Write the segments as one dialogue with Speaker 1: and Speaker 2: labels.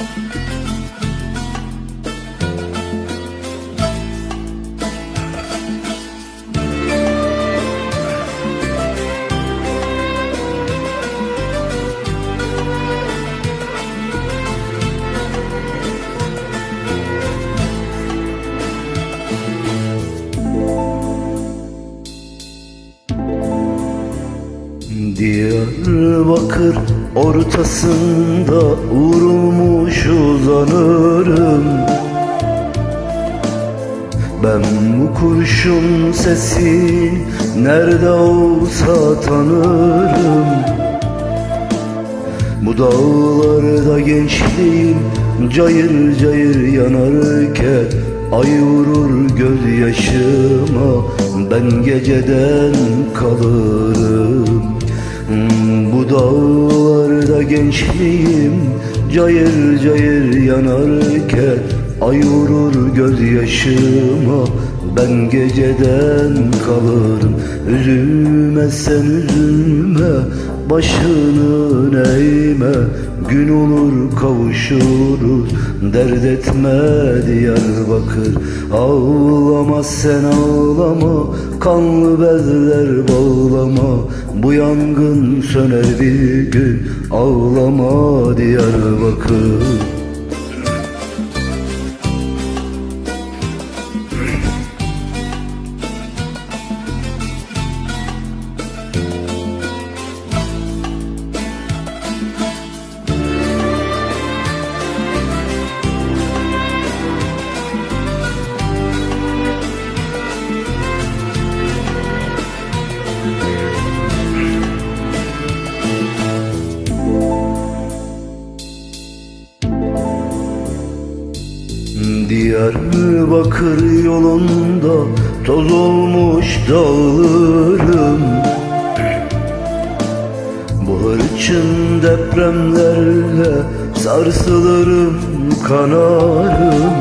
Speaker 1: thank you Diyarbakır ortasında vurulmuş uzanırım. Ben bu kurşun sesi nerede olsa tanırım. Bu dağlarda gençliğim cayır cayır yanarken Ay vurur gözyaşıma. Ben geceden kalırım Bu dağlarda gençliğim cayır cayır yanarken Ay vurur gözyaşıma. Ben geceden kalırım Üzülme sen üzülme başını eğme Gün olur kavuşuruz. Dert etme Diyarbakır Ağlama sen ağlama. Kanlı bezler bağlama Bu yangın söner bir gün. Ağlama Diyarbakır Diyarbakır yolunda toz olmuş dağlarım. Bu hırçın depremlerle sarsılırım kanarım.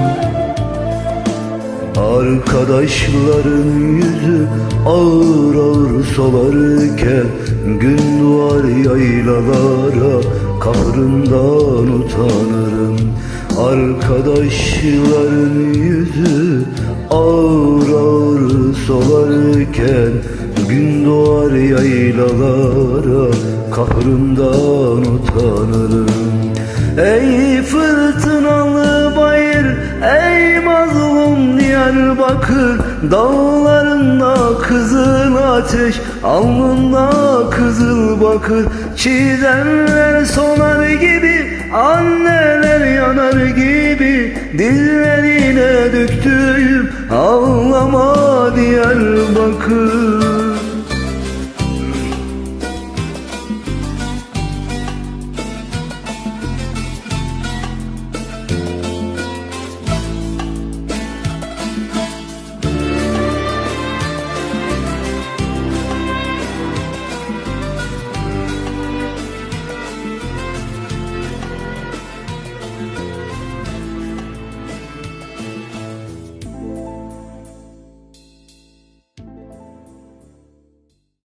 Speaker 1: Arkadaşların yüzü ağır ağır solarken Gün duvar yaylalara kahrından utanırım Arkadaşların yüzü ağır ağır solarken Gün doğar yaylalara kahrından utanırım. Ey fırtınalı Diyarbakır Dağlarında kızıl ateş Alnında kızıl bakır. Çiğdemler sonar gibi Anneler yanar gibi Dillerine döktüğüm Ağlama Diyarbakır